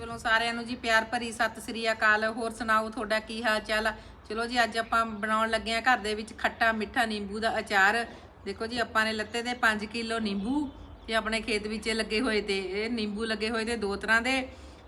ਵੱਲੋਂ ਸਾਰਿਆਂ ਨੂੰ ਜੀ ਪਿਆਰ ਭਰੀ ਸਤਿ ਸ੍ਰੀ ਅਕਾਲ। ਹੋਰ ਸੁਣਾਓ, ਤੁਹਾਡਾ ਕੀ ਹਾਲ ਚਾਲ? ਆ ਚਲੋ ਜੀ, ਅੱਜ ਆਪਾਂ ਬਣਾਉਣ ਲੱਗੇ ਆ ਘਰ ਦੇ ਵਿੱਚ ਖੱਟਾ ਮਿੱਠਾ ਨਿੰਬੂ ਦਾ ਅਚਾਰ। ਦੇਖੋ ਜੀ, ਆਪਾਂ ਨੇ ਲੱਤੇ ਦੇ 5 ਕਿਲੋ ਨਿੰਬੂ ਤੇ ਆਪਣੇ ਖੇਤ ਵਿੱਚ ਲੱਗੇ ਹੋਏ ਤੇ ਇਹ ਨਿੰਬੂ ਲੱਗੇ ਹੋਏ ਤੇ ਦੋ ਤਰ੍ਹਾਂ ਦੇ।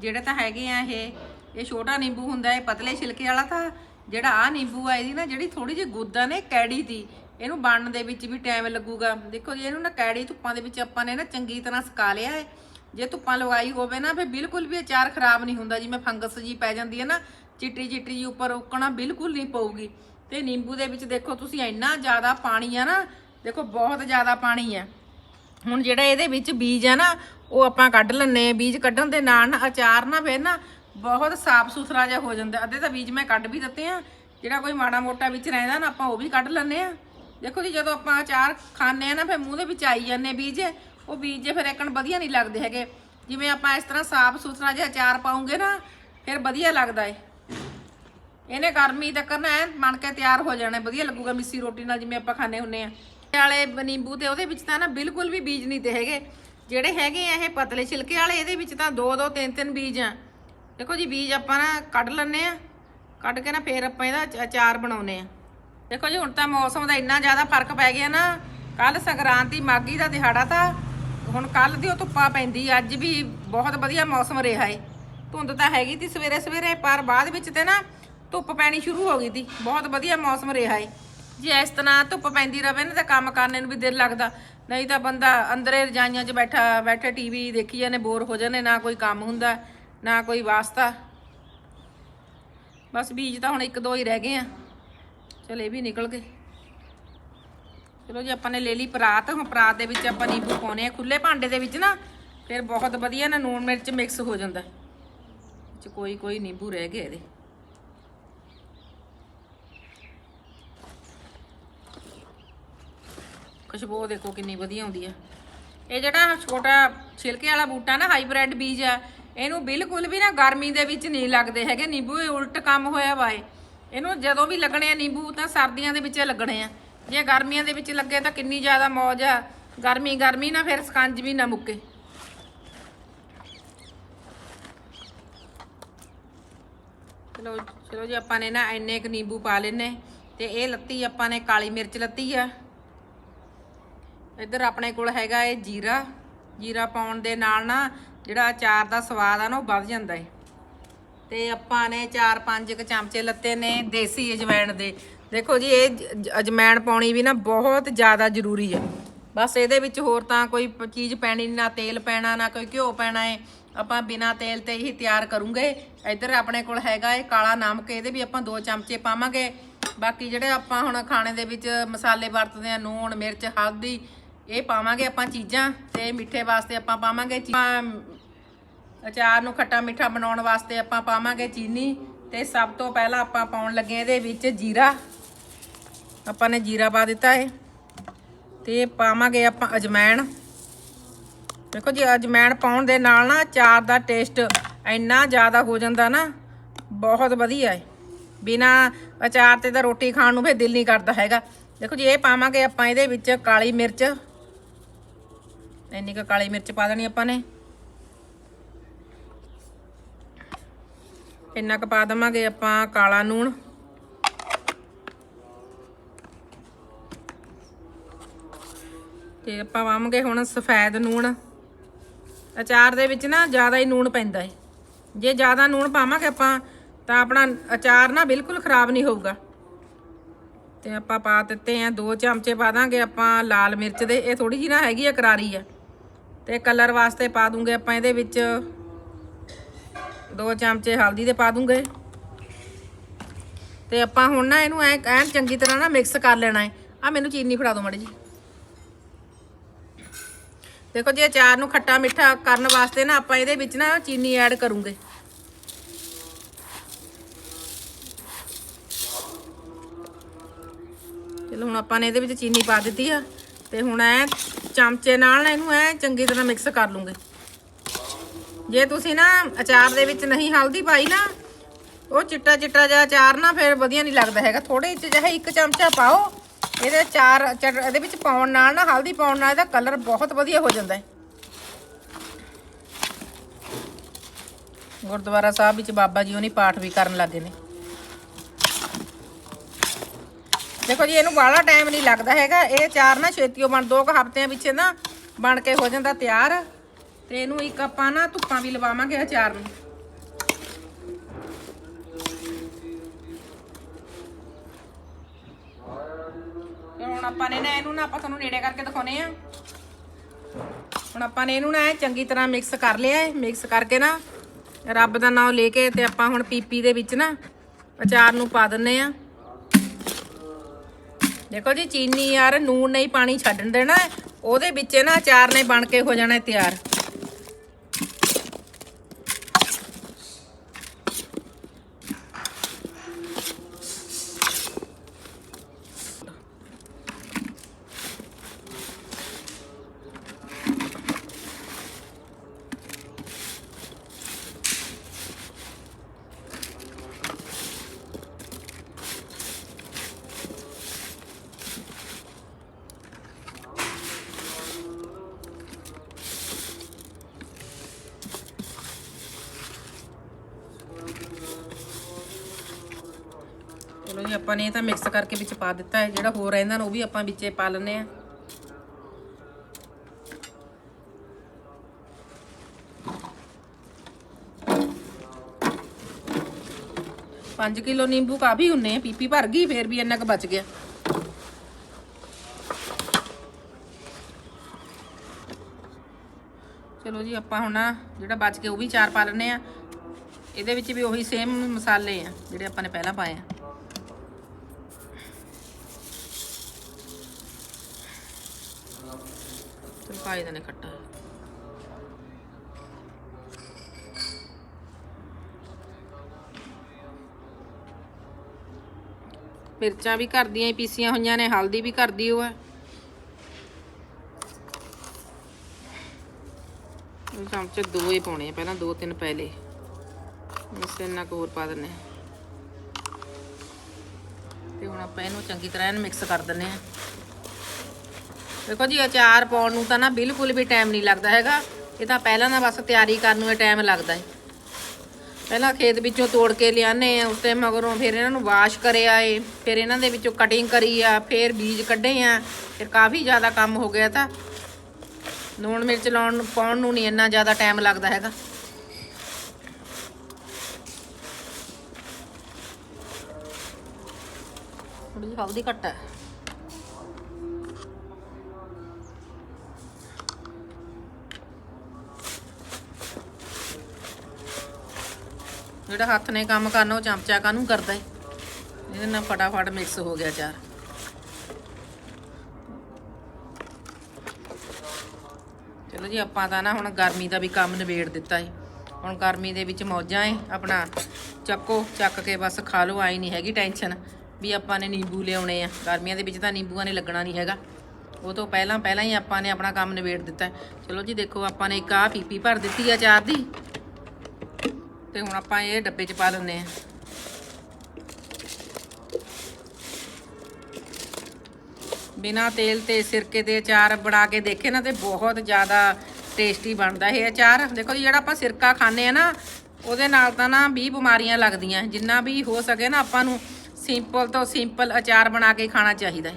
ਜਿਹੜੇ ਤਾਂ ਹੈਗੇ ਆ ਇਹ ਇਹ ਛੋਟਾ ਨਿੰਬੂ ਹੁੰਦਾ, ਇਹ ਪਤਲੇ ਛਿਲਕੇ ਵਾਲਾ ਤਾਂ ਜਿਹੜਾ ਆ ਨਿੰਬੂ ਆ, ਇਹਦੀ ਨਾ ਜਿਹੜੀ ਥੋੜੀ ਜਿਹੀ ਗੁੱਦਾ ਨੇ ਕੈੜੀ ਦੀ। ਇਹਨੂੰ ਬਣਨ ਦੇ ਵਿੱਚ ਵੀ ਟਾਈਮ ਲੱਗੂਗਾ। ਦੇਖੋ ਜੀ, ਇਹਨੂੰ ਨਾ ਕੈੜੀ ਧੁੱਪਾਂ ਦੇ ਵਿੱਚ ਆਪਾਂ ਨੇ ਨਾ ਚੰਗੀ ਤਰ੍ਹਾਂ ਸੁਕਾ ਲਿਆ ਹੈ। ਜੇ ਧੁੱਪਾਂ ਲਗਾਈ ਹੋਵੇ ਨਾ, ਫਿਰ ਬਿਲਕੁਲ ਵੀ ਅਚਾਰ ਖਰਾਬ ਨਹੀਂ ਹੁੰਦਾ ਜਿਵੇਂ ਫੰਗਸ ਜੀ ਪੈ ਜਾਂਦੀ ਹੈ ਨਾ, ਚਿੱਟੀ ਚਿੱਟੀ ਜੀ ਉੱਪਰ ਉੱਕਣਾ ਬਿਲਕੁਲ ਨਹੀਂ ਪਊਗੀ। ਤੇ ਨਿੰਬੂ ਦੇ ਵਿੱਚ ਦੇਖੋ, ਤੁਸੀਂ ਇੰਨਾ ਜ਼ਿਆਦਾ ਪਾਣੀ ਆ ਨਾ, ਦੇਖੋ ਬਹੁਤ ਜ਼ਿਆਦਾ ਪਾਣੀ ਹੈ ਹੁਣ ਜਿਹੜਾ ਇਹਦੇ ਵਿੱਚ ਬੀਜ ਆ ਨਾ, ਉਹ ਆਪਾਂ ਕੱਢ ਲੈਣੇ ਆ ਬੀਜ ਕੱਢਣ ਦੇ ਨਾਲ ਨਾ ਅਚਾਰ ਨਾ ਫਿਰ ਨਾ ਬਹੁਤ ਸਾਫ਼ ਸੁਥਰਾ ਜਿਹਾ ਹੋ ਜਾਂਦਾ। ਅੱਧੇ ਤਾਂ ਬੀਜ ਮੈਂ ਕੱਢ ਵੀ ਦਿੱਤੇ ਆ। ਜਿਹੜਾ ਕੋਈ ਮਾੜਾ ਮੋਟਾ ਵਿੱਚ ਰਹਿੰਦਾ ਨਾ, ਆਪਾਂ ਉਹ ਵੀ ਕੱਢ ਲੈਣੇ ਆ। ਦੇਖੋ ਜੀ, ਜਦੋਂ ਆਪਾਂ ਅਚਾਰ ਖਾਂਦੇ ਆ ਨਾ, ਫਿਰ ਮੂੰਹ ਦੇ ਵਿੱਚ ਆਈ ਜਾਂਦੇ ਬੀਜ। ਉਹ ਬੀਜ ਜੇ ਫਿਰ ਇੱਕਣ ਵਧੀਆ ਨਹੀਂ ਲੱਗਦੇ ਹੈਗੇ। ਜਿਵੇਂ ਆਪਾਂ ਇਸ ਤਰ੍ਹਾਂ ਸਾਫ਼ ਸੁਥਰਾ ਜਿਹਾ ਅਚਾਰ ਪਾਉਂਗੇ ਨਾ, ਫਿਰ ਵਧੀਆ ਲੱਗਦਾ ਏ। ਇਹਨੇ ਗਰਮੀ ਤੱਕ ਨਾ ਐਨ ਬਣ ਕੇ ਤਿਆਰ ਹੋ ਜਾਣਾ ਵਧੀਆ ਲੱਗੂਗਾ ਮਿੱਸੀ ਰੋਟੀ ਨਾਲ ਜਿਵੇਂ ਆਪਾਂ ਖਾਣੇ ਹੁੰਨੇ ਆ। ਵਾਲੇ ਨਿੰਬੂ ਤੇ ਉਹਦੇ ਵਿੱਚ ਤਾਂ ਨਾ ਬਿਲਕੁਲ ਵੀ ਬੀਜ ਨਹੀਂ ਤੇ ਹੈਗੇ। ਜਿਹੜੇ ਹੈਗੇ ਆ ਇਹ ਪਤਲੇ ਛਿਲਕੇ ਵਾਲੇ, ਇਹਦੇ ਵਿੱਚ ਤਾਂ ਦੋ ਦੋ, ਤਿੰਨ ਤਿੰਨ ਬੀਜ ਆ। ਦੇਖੋ ਜੀ, ਬੀਜ ਆਪਾਂ ਨਾ ਕੱਢ ਲੈਣੇ ਆ। ਕੱਢ ਕੇ ਨਾ ਫੇਰ ਆਪਾਂ ਇਹਦਾ ਅਚਾਰ ਬਣਾਉਨੇ ਆ। ਦੇਖੋ ਜੀ, ਹੁਣ ਤਾਂ ਮੌਸਮ ਦਾ ਇੰਨਾ ਜ਼ਿਆਦਾ ਫ਼ਰਕ ਪੈ ਗਿਆ ਨਾ। ਕੱਲ ਸੰਗਰਾਂਤੀ ਮਾਗੀ ਦਾ ਦਿਹਾੜਾ ਤਾਂ ਹੁਣ ਕੱਲ ਦੀ ਉਹ ਧੁੱਪਾਂ ਪੈਂਦੀ ਅੱਜ ਵੀ ਬਹੁਤ ਵਧੀਆ ਮੌਸਮ ਰਿਹਾ ਏ। ਧੁੰਦ ਤਾਂ ਹੈਗੀ ਤੀ ਸਵੇਰੇ ਸਵੇਰੇ, ਪਰ ਬਾਅਦ ਵਿੱਚ ਤੇ ਨਾ ਧੁੱਪ ਪੈਣੀ ਸ਼ੁਰੂ ਹੋ ਗਈ ਤੀ। ਬਹੁਤ ਵਧੀਆ ਮੌਸਮ ਰਿਹਾ ਏ। ਜੇ ਇਸ ਤਰ੍ਹਾਂ ਧੁੱਪ ਪੈਂਦੀ ਰਵੇ ਨਾ ਤਾਂ ਕੰਮ ਕਰਨੇ ਨੂੰ ਵੀ ਦਿਲ ਲੱਗਦਾ। ਨਹੀਂ ਤਾਂ ਬੰਦਾ ਅੰਦਰੇ ਰਜਾਈਆਂ 'ਚ ਬੈਠਾ, ਬੈਠੇ ਟੀਵੀ ਦੇਖੀ ਜਾਂਦੇ ਬੋਰ ਹੋ ਜਾਂਦੇ, ਨਾ ਕੋਈ ਕੰਮ ਹੁੰਦਾ, ਨਾ ਕੋਈ ਵਾਸਤਾ। ਬਸ ਬੀਜ ਤਾਂ ਹੁਣ ਇੱਕ ਦੋ ਹੀ ਰਹਿ ਗਏ ਆ। ਚਲ ਇਹ ਵੀ ਨਿਕਲ ਗਏ। ਚਲੋ ਜੀ, ਆਪਾਂ ਨੇ ਲੈ ਲਈ ਪਰਾਤ। ਹੁਣ ਪਰਾਤ ਦੇ ਵਿੱਚ ਆਪਾਂ ਨਿੰਬੂ ਪਾਉਣੇ ਆ। ਖੁੱਲੇ ਭਾਂਡੇ ਦੇ ਵਿੱਚ ਨਾ, ਫਿਰ ਬਹੁਤ ਵਧੀਆ ਨਾ ਨੂਣ ਮਿਰਚ ਮਿਕਸ ਹੋ ਜਾਂਦਾ। ਚ ਕੋਈ ਕੋਈ ਨਿੰਬੂ ਰਹਿ ਗਏ ਇਹਦੇ। ਖੁਸ਼ਬੂ ਦੇਖੋ ਕਿੰਨੀ ਵਧੀਆ ਆਉਂਦੀ ਆ। ਇਹ ਜਿਹੜਾ ਛੋਟਾ ਛਿਲਕੇ ਵਾਲਾ ਬੂਟਾ ਨਾ, ਹਾਈਬ੍ਰਿਡ ਬੀਜ ਆ, ਇਹਨੂੰ ਬਿਲਕੁਲ ਵੀ ਨਾ ਗਰਮੀ ਦੇ ਵਿੱਚ ਨਹੀਂ ਲੱਗਦੇ ਹੈਗੇ। ਨਿੰਬੂ ਇਹ ਉਲਟ ਕੰਮ ਹੋਇਆ ਵਾ ਇਹ। ਇਹਨੂੰ ਜਦੋਂ ਵੀ ਲੱਗਣੇ ਆ ਨਿੰਬੂ, ਤਾਂ ਸਰਦੀਆਂ ਦੇ ਵਿੱਚ ਲੱਗਣੇ ਆ। ਜੇ ਗਰਮੀਆਂ ਦੇ ਵਿੱਚ ਲੱਗੇ ਤਾਂ ਕਿੰਨੀ ਜ਼ਿਆਦਾ ਮੌਜ ਆ। ਗਰਮੀ ਗਰਮੀ ਨਾ ਫਿਰ ਸਕੰਜ ਵੀ ਨਾ ਮੁੱਕੇ। ਚਲੋ ਚਲੋ ਜੀ, ਆਪਾਂ ਨੇ ਨਾ ਇੰਨੇ ਕੁ ਨਿੰਬੂ ਪਾ ਲੈਨੇ ਤੇ ਇਹ ਲੱਤੀ ਆਪਾਂ ਨੇ ਕਾਲੀ ਮਿਰਚ ਲੱਤੀ ਆ। ਇੱਧਰ ਆਪਣੇ ਕੋਲ ਹੈਗਾ ਇਹ ਜੀਰਾ। ਜੀਰਾ ਪਾਉਣ ਦੇ ਨਾਲ ਨਾ ਜਿਹੜਾ ਅਚਾਰ ਦਾ ਸਵਾਦ ਆ ਨਾ ਉਹ ਵੱਧ ਜਾਂਦਾ ਏ। ਤੇ ਆਪਾਂ ਨੇ 4-5 ਕ ਚਮਚੇ ਲੱਤੇ ਨੇ ਦੇਸੀ ਅਜਵਾਇਣ ਦੇ। ਦੇਖੋ ਜੀ, ਇਹ ਜ- ਜ- ਪਾਉਣੀ ਵੀ ਨਾ ਬਹੁਤ ਜ਼ਿਆਦਾ ਜ਼ਰੂਰੀ ਹੈ। ਬਸ ਇਹਦੇ ਵਿੱਚ ਹੋਰ ਤਾਂ ਕੋਈ ਪ- ਚੀਜ਼ ਪੈਣੀ ਨਾ ਤੇਲ ਪੈਣਾ, ਨਾ ਕੋਈ ਘਿਓ ਪੈਣਾ ਹੈ ਆਪਾਂ ਬਿਨਾ ਤੇਲ ਤੇ ਹੀ ਤਿਆਰ ਕਰੂੰਗੇ। ਇੱਧਰ ਆਪਣੇ ਕੋਲ ਹੈਗਾ ਇਹ ਕਾਲਾ ਨਮਕ, ਇਹਦੇ ਵੀ ਆਪਾਂ ਦੋ ਚਮਚੇ ਪਾਵਾਂਗੇ। ਬਾਕੀ ਜਿਹੜੇ ਆਪਾਂ ਹੁਣ ਖਾਣੇ ਦੇ ਵਿੱਚ ਮਸਾਲੇ ਵਰਤਦੇ ਆ ਨੂਣ ਮਿਰਚ, ਹਲਦੀ, ਇਹ ਪਾਵਾਂਗੇ ਆਪਾਂ ਚੀਜ਼ਾਂ ਤੇ ਮਿੱਠੇ ਵਾਸਤੇ ਆਪਾਂ ਪਾਵਾਂਗੇ ਅਚਾਰ ਨੂੰ ਖੱਟਾ ਮਿੱਠਾ ਬਣਾਉਣ ਵਾਸਤੇ ਆਪਾਂ ਪਾਵਾਂਗੇ ਚੀਨੀ। ਤੇ ਸਭ ਤੋਂ ਪਹਿਲਾਂ ਆਪਾਂ ਪਾਉਣ ਲੱਗੇ ਇਹਦੇ ਵਿੱਚ ਜੀਰਾ। ਆਪਾਂ ਨੇ ਜੀਰਾ ਪਾ ਦਿੱਤਾ ਹੈ ਤੇ ਪਾਵਾਂਗੇ ਆਪਾਂ ਅਜਮੈਣ। ਦੇਖੋ ਜੀ, ਅਜਮੈਣ ਪਾਉਣ ਦੇ ਨਾਲ ਨਾ ਅਚਾਰ ਦਾ ਟੇਸਟ ਇੰਨਾ ਜ਼ਿਆਦਾ ਹੋ ਜਾਂਦਾ ਨਾ, ਬਹੁਤ ਵਧੀਆ ਹੈ ਬਿਨਾ ਅਚਾਰ ਤੇ ਤਾਂ ਰੋਟੀ ਖਾਣ ਨੂੰ ਫਿਰ ਦਿਲ ਨਹੀਂ ਕਰਦਾ ਹੈਗਾ। ਦੇਖੋ ਜੀ, ਇਹ ਪਾਵਾਂਗੇ ਆਪਾਂ ਇਹਦੇ ਵਿੱਚ ਕਾਲੀ ਮਿਰਚ। ਇੰਨੀ ਕੁ ਕਾਲੀ ਮਿਰਚ ਪਾ ਦੇਣੀ ਆਪਾਂ ਨੇ। ਇੰਨਾ ਕੁ ਪਾ ਦਵਾਂਗੇ ਆਪਾਂ ਕਾਲਾ ਨੂਣ। ਤੇ ਆਪਾਂ ਪਾਵਾਂਗੇ ਹੁਣ ਸਫੈਦ ਨੂਣ। ਅਚਾਰ ਦੇ ਵਿੱਚ ਨਾ ਜ਼ਿਆਦਾ ਹੀ ਨੂਣ ਪੈਂਦਾ ਹੈ ਜੇ ਜ਼ਿਆਦਾ ਨੂਣ ਪਾਵਾਂਗੇ ਆਪਾਂ, ਤਾਂ ਆਪਣਾ ਅਚਾਰ ਨਾ ਬਿਲਕੁਲ ਖਰਾਬ ਨਹੀਂ ਹੋਊਗਾ। ਤੇ ਆਪਾਂ ਪਾ ਦਿੱਤੇ ਆ, ਦੋ ਚਮਚੇ ਪਾ ਦਾਂਗੇ ਆਪਾਂ ਲਾਲ ਮਿਰਚ ਦੇ। ਇਹ ਥੋੜੀ ਜਿਹੀ ਨਾ ਹੈਗੀ ਆ, ਕਰਾਰੀ ਆ। ਤੇ ਕਲਰ ਵਾਸਤੇ ਪਾ ਦੂੰਗੇ ਆਪਾਂ ਇਹਦੇ ਵਿੱਚ। ਦੋ ਚਮਚੇ ਹਲਦੀ ਦੇ ਪਾ ਦੂੰਗੇ। ਤੇ ਆਪਾਂ ਹੁਣ ਨਾ ਇਹਨੂੰ ਐ, ਐਨ ਚੰਗੀ ਤਰ੍ਹਾਂ ਨਾ ਮਿਕਸ ਕਰ ਲੈਣਾ ਹੈ ਆ ਮੈਨੂੰ ਚੀਨੀ ਫੜਾ ਦਿਓ ਮਾੜੀ ਜੀ ਦੇਖੋ ਜੇ, ਅਚਾਰ ਨੂੰ ਖੱਟਾ ਮਿੱਠਾ ਕਰਨ ਵਾਸਤੇ ਨਾ ਆਪਾਂ ਇਹਦੇ ਵਿੱਚ ਨਾ ਚੀਨੀ ਐਡ ਕਰੂੰਗੇ। ਚਲੋ, ਹੁਣ ਆਪਾਂ ਨੇ ਇਹਦੇ ਵਿੱਚ ਚੀਨੀ ਪਾ ਦਿੱਤੀ ਆ ਤੇ ਹੁਣ ਐ ਚਮਚੇ ਨਾਲ ਇਹਨੂੰ ਐ ਚੰਗੀ ਤਰ੍ਹਾਂ ਮਿਕਸ ਕਰ ਲੂੰਗੇ। ਜੇ ਤੁਸੀਂ ਨਾ ਅਚਾਰ ਦੇ ਵਿੱਚ ਨਹੀਂ ਹਲਦੀ ਪਾਈ ਨਾ, ਉਹ ਚਿੱਟਾ ਚਿੱਟਾ ਜਿਹਾ ਅਚਾਰ ਨਾ ਫਿਰ ਵਧੀਆ ਨਹੀਂ ਲੱਗਦਾ ਹੈਗਾ। ਥੋੜੇ ਜਿਹੇ ਜਿਹੇ ਇੱਕ ਚਮਚਾ ਪਾਓ। ਇਹਦੇ ਚਾਰ ਚਟ- ਇਹਦੇ ਵਿੱਚ ਪਾਉਣ ਨਾਲ ਨਾ, ਹਲਦੀ ਪਾਉਣ ਨਾਲ ਇਹਦਾ ਕਲਰ ਬਹੁਤ ਵਧੀਆ ਹੋ ਜਾਂਦਾ ਹੈ। ਗੁਰਦੁਆਰਾ ਸਾਹਿਬ ਵਿੱਚ ਬਾਬਾ ਜੀ ਉਹਨੇ ਪਾਠ ਵੀ ਕਰਨ ਲੱਗੇ ਨੇ। ਦੇਖੋ ਜੀ, ਇਹਨੂੰ ਬਾਹਲਾ ਟਾਈਮ ਨਹੀਂ ਲੱਗਦਾ ਹੈਗਾ। ਇਹ ਚਾਰ ਨਾ ਛੇਤੀਓ ਬਣ, ਦੋ ਕੁ ਹਫ਼ਤਿਆਂ ਵਿੱਚ ਨਾ ਬਣ ਕੇ ਹੋ ਜਾਂਦਾ ਤਿਆਰ। ਤੇ ਇਹਨੂੰ ਇੱਕ ਆਪਾਂ ਨਾ ਧੁੱਪਾਂ ਵੀ ਲਵਾਵਾਂਗੇ ਅਚਾਰ ਨੂੰ। ਹੁਣ ਆਪਾਂ ਨੇ ਨਾ ਇਹਨੂੰ ਨਾ ਆਪਾਂ ਤੁਹਾਨੂੰ ਨੇੜੇ ਕਰਕੇ ਦਿਖਾਉਨੇ ਆ। ਹੁਣ ਆਪਾਂ ਨੇ ਇਹਨੂੰ ਨਾ ਚੰਗੀ ਤਰ੍ਹਾਂ ਮਿਕਸ ਕਰ ਲਿਆ ਹੈ। ਮਿਕਸ ਕਰਕੇ ਨਾ ਰੱਬ ਦਾ ਨਾਮ ਲੈ ਕੇ ਤੇ ਆਪਾਂ ਹੁਣ ਪੀਪੀ ਦੇ ਵਿੱਚ ਨਾ ਅਚਾਰ ਨੂੰ ਪਾ ਦਿੰਨੇ ਆ। ਦੇਖੋ ਜੀ, ਚੀਨੀ ਯਾਰ ਨੂਨ ਨਹੀਂ ਪਾਣੀ ਛੱਡਣ ਦੇਣਾ ਉਹਦੇ ਵਿੱਚ ਨਾ ਅਚਾਰ ਨੇ ਬਣ ਕੇ ਹੋ ਜਾਣਾ ਤਿਆਰ। ਚਲੋ ਜੀ, ਆਪਾਂ ਨੇ ਇਹ ਤਾਂ ਮਿਕਸ ਕਰਕੇ ਵਿੱਚ ਪਾ ਦਿੱਤਾ ਹੈ, ਜਿਹੜਾ ਹੋਰ ਰਹਿੰਦਾ ਨਾ ਉਹ ਵੀ ਆਪਾਂ ਵਿੱਚੇ ਪਾ ਲੈਣੇ ਆ ਪੰਜ ਕਿਲੋ ਨਿੰਬੂ ਕਾਫੀ ਹੁੰਨੇ ਆ ਪੀਪੀ ਭਰ ਗਈ, ਫੇਰ ਵੀ ਇੰਨਾ ਕੁ ਬਚ ਗਿਆ। ਚਲੋ ਜੀ, ਆਪਾਂ ਹੁਣ ਨਾ ਜਿਹੜਾ ਬਚ ਕੇ ਉਹ ਵੀ ਚਾਰ ਪਾ ਲੈਣੇ ਆ ਇਹਦੇ ਵਿੱਚ ਵੀ ਉਹੀ ਸੇਮ ਮਸਾਲੇ ਆ, ਜਿਹੜੇ ਆਪਾਂ ਨੇ ਪਹਿਲਾਂ ਪਾਏ ਆ। ਚਲ ਪਾਈ ਦਨੇ ਖੱਟਾ। ਮਿਰਚਾਂ ਵੀ ਘਰ ਦੀਆਂ ਹੀ ਪੀਸੀਆਂ ਹੋਈਆਂ ਨੇ, ਹਲਦੀ ਵੀ ਘਰ ਦੀ ਉਹ ਇਹ ਚਮਚੇ ਦੋ ਹੀ ਪਾਉਣੇ ਆ, ਪਹਿਲਾਂ ਦੋ ਤਿੰਨ ਪਹਿਲੇ ਇਸ ਇੰਨਾ ਕੁ ਹੋਰ ਪਾ ਦਿੰਨੇ ਆ। ਤੇ ਹੁਣ ਆਪਾਂ ਇਹਨੂੰ ਚੰਗੀ ਤਰ੍ਹਾਂ ਇਹਨੂੰ ਮਿਕਸ ਕਰ ਦਿੰਨੇ ਆ। ਦੇਖੋ ਜੀ, ਅਚਾਰ ਪਾਉਣ ਨੂੰ ਤਾਂ ਨਾ ਬਿਲਕੁਲ ਵੀ ਟਾਈਮ ਨਹੀਂ ਲੱਗਦਾ ਹੈਗਾ। ਇਹ ਤਾਂ ਪਹਿਲਾਂ ਨਾ ਬਸ ਤਿਆਰੀ ਕਰਨ ਨੂੰ ਟਾਈਮ ਲੱਗਦਾ ਹੈ। ਪਹਿਲਾਂ ਖੇਤ ਵਿੱਚੋਂ ਤੋੜ ਕੇ ਲਿਆਨੇ ਆ ਉਸ ਤੇ ਮਗਰੋਂ ਫਿਰ ਇਹਨਾਂ ਨੂੰ ਵਾਸ਼ ਕਰਿਆ ਏ, ਫਿਰ ਇਹਨਾਂ ਦੇ ਵਿੱਚੋਂ ਕਟਿੰਗ ਕਰੀ ਆ, ਫਿਰ ਬੀਜ ਕੱਢੇ ਆ, ਫਿਰ ਕਾਫੀ ਜ਼ਿਆਦਾ ਕੰਮ ਹੋ ਗਿਆ ਤਾਂ। ਲੂਣ ਮਿਰਚ ਲਾਉਣ ਨੂੰ, ਪਾਉਣ ਨੂੰ ਨਹੀਂ ਇੰਨਾ ਜ਼ਿਆਦਾ ਟਾਈਮ ਲੱਗਦਾ ਹੈਗਾ। ਥੋੜੀ ਜਿਹੀ ਹਲਦੀ ਘੱਟ ਹੈ। ਜਿਹੜਾ ਹੱਥ ਨੇ ਕੰਮ ਕਰਨਾ ਉਹ ਚਮਚਾ ਕਾਹਨੂੰ ਕਰਦਾ ਏ? ਇਹਦੇ ਨਾਲ ਫਟਾਫਟ ਮਿਕਸ ਹੋ ਗਿਆ ਚਾਰ ਚਲੋ ਜੀ, ਆਪਾਂ ਤਾਂ ਨਾ ਹੁਣ ਗਰਮੀ ਦਾ ਵੀ ਕੰਮ ਨਿਬੇੜ ਦਿੱਤਾ ਏ। ਹੁਣ ਗਰਮੀ ਦੇ ਵਿੱਚ ਮੌਜਾਂ ਏ, ਆਪਣਾ ਚੱਕੋ, ਚੱਕ ਕੇ ਬਸ ਖਾ ਲਓ ਆਈ ਨਹੀਂ ਹੈਗੀ ਟੈਨਸ਼ਨ ਵੀ ਆਪਾਂ ਨੇ ਨਿੰਬੂ ਲਿਆਉਣੇ ਆ। ਗਰਮੀਆਂ ਦੇ ਵਿੱਚ ਤਾਂ ਨਿੰਬੂਆਂ ਨੇ ਲੱਗਣਾ ਨਹੀਂ ਹੈਗਾ। ਉਹ ਤੋਂ ਪਹਿਲਾਂ ਪਹਿਲਾਂ ਹੀ ਆਪਾਂ ਨੇ ਆਪਣਾ ਕੰਮ ਨਿਬੇੜ ਦਿੱਤਾ ਚਲੋ ਜੀ, ਦੇਖੋ, ਆਪਾਂ ਨੇ ਇੱਕ ਆਹ ਪੀਪੀ ਭਰ ਦਿੱਤੀ ਆ ਚਾਰ ਦੀ। ਤੇ ਹੁਣ ਆਪਾਂ ਇਹ ਡੱਬੇ 'ਚ ਪਾ ਲੈਂਦੇ ਆ ਬਿਨਾ ਤੇਲ ਤੇ ਸਿਰਕੇ ਦੇ ਅਚਾਰ ਬਣਾ ਕੇ ਦੇਖੇ ਨਾ ਤੇ ਬਹੁਤ ਜ਼ਿਆਦਾ ਟੇਸਟੀ ਬਣਦਾ ਇਹ ਅਚਾਰ। ਦੇਖੋ ਜੀ, ਜਿਹੜਾ ਆਪਾਂ ਸਿਰਕਾ ਖਾਂਦੇ ਆ ਨਾ, ਉਹਦੇ ਨਾਲ ਤਾਂ ਨਾ 20 ਬਿਮਾਰੀਆਂ ਲੱਗਦੀਆਂ। ਜਿੰਨਾ ਵੀ ਹੋ ਸਕੇ ਨਾ ਆਪਾਂ ਨੂੰ ਸਿੰਪਲ ਤੋਂ ਸਿੰਪਲ ਅਚਾਰ ਬਣਾ ਕੇ ਖਾਣਾ ਚਾਹੀਦਾ ਹੈ।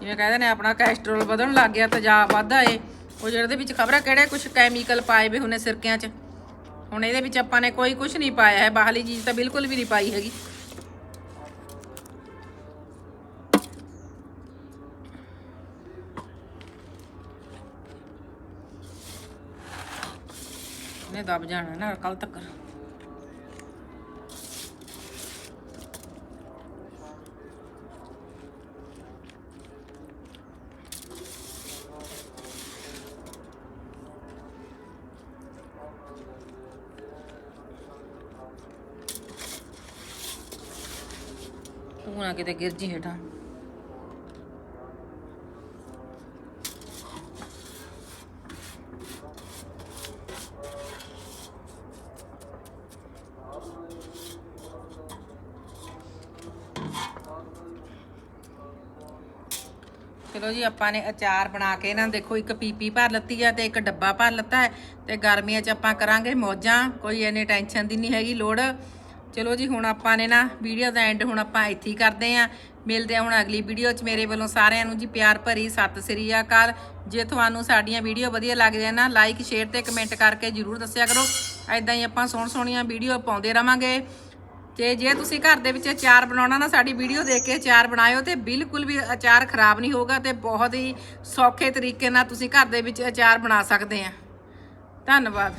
ਜਿਵੇਂ ਕਹਿੰਦੇ ਨੇ, ਆਪਣਾ ਕੋਲੇਸਟ੍ਰੋਲ ਵਧਣ ਲੱਗ ਗਿਆ ਤੇਜ਼ਾਬ ਵੱਧਦਾ ਏ। ਉਹ ਜਿਹੜੇ ਜਿਹਦੇ ਵਿੱਚ ਖਬਰ ਹੈ ਕਿਹੜੇ ਕੁਝ ਕੈਮੀਕਲ ਪਾਏ ਵੇ ਹੁੰਨੇ ਸਿਰਕਿਆਂ 'ਚ? ਹੁਣ ਇਹਦੇ ਵਿੱਚ ਆਪਾਂ ਨੇ ਕੋਈ ਕੁਝ ਨਹੀਂ ਪਾਇਆ ਹੈ ਬਾਹਲੀ ਚੀਜ਼ ਤਾਂ ਬਿਲਕੁਲ ਵੀ ਨਹੀਂ ਪਾਈ ਹੈਗੀ। ਨੇ ਦਬ ਜਾਣਾ ਨਾ ਕੱਲ ਤੱਕ। ਤੂੰ ਨਾ ਕਿਤੇ ਗਿਰ ਜੀ ਹੇਠਾਂ। ਚਲੋ ਜੀ, ਆਪਾਂ ਨੇ ਅਚਾਰ ਬਣਾ ਕੇ ਨਾ, ਦੇਖੋ, ਇੱਕ ਪੀਪੀ ਭਰ ਲੱਤੀ ਆ ਤੇ ਇੱਕ ਡੱਬਾ ਭਰ ਲੱਤਾ ਹੈ ਤੇ ਗਰਮੀਆਂ 'ਚ ਆਪਾਂ ਕਰਾਂਗੇ ਮੌਜਾਂ, ਕੋਈ ਐਨੀ ਟੈਨਸ਼ਨ ਦੀ ਨਹੀਂ ਹੈਗੀ, ਲੋੜ। ਚਲੋ ਜੀ, ਹੁਣ ਆਪਾਂ ਨੇ ਨਾ ਵੀਡੀਓ ਦਾ ਐਂਡ ਹੁਣ ਆਪਾਂ ਇੱਥੇ ਹੀ ਕਰਦੇ ਆਂ ਮਿਲਦੇ ਆ ਹੁਣ ਅਗਲੀ ਵੀਡੀਓ 'ਚ। ਮੇਰੇ ਵੱਲੋਂ ਸਾਰਿਆਂ ਨੂੰ ਜੀ ਪਿਆਰ ਭਰੀ ਸਤਿ ਸ੍ਰੀ ਅਕਾਲ। ਜੇ ਤੁਹਾਨੂੰ ਸਾਡੀਆਂ ਵੀਡੀਓ ਵਧੀਆ ਲੱਗਦੀਆਂ ਨਾ ਲਾਈਕ ਸ਼ੇਅਰ ਤੇ ਕਮੈਂਟ ਕਰਕੇ ਜਰੂਰ ਦੱਸਿਆ ਕਰੋ। ਐਦਾਂ ਹੀ ਆਪਾਂ ਸੋਹਣ ਸੋਹਣੀਆਂ ਵੀਡੀਓ ਪਾਉਂਦੇ ਰਵਾਂਗੇ। ਤੇ ਜੇ ਤੁਸੀਂ ਘਰ ਦੇ ਵਿੱਚ ਅਚਾਰ ਬਣਾਉਣਾ ਨਾ, ਸਾਡੀ ਵੀਡੀਓ ਦੇਖ ਕੇ ਅਚਾਰ ਬਣਾਇਓ ਤੇ ਬਿਲਕੁਲ ਵੀ ਅਚਾਰ ਖਰਾਬ ਨਹੀਂ ਹੋਊਗਾ ਤੇ ਬਹੁਤ ਹੀ ਸੌਖੇ ਤਰੀਕੇ ਨਾਲ ਤੁਸੀਂ ਘਰ ਦੇ ਵਿੱਚ ਅਚਾਰ ਬਣਾ ਸਕਦੇ ਆ ਧੰਨਵਾਦ।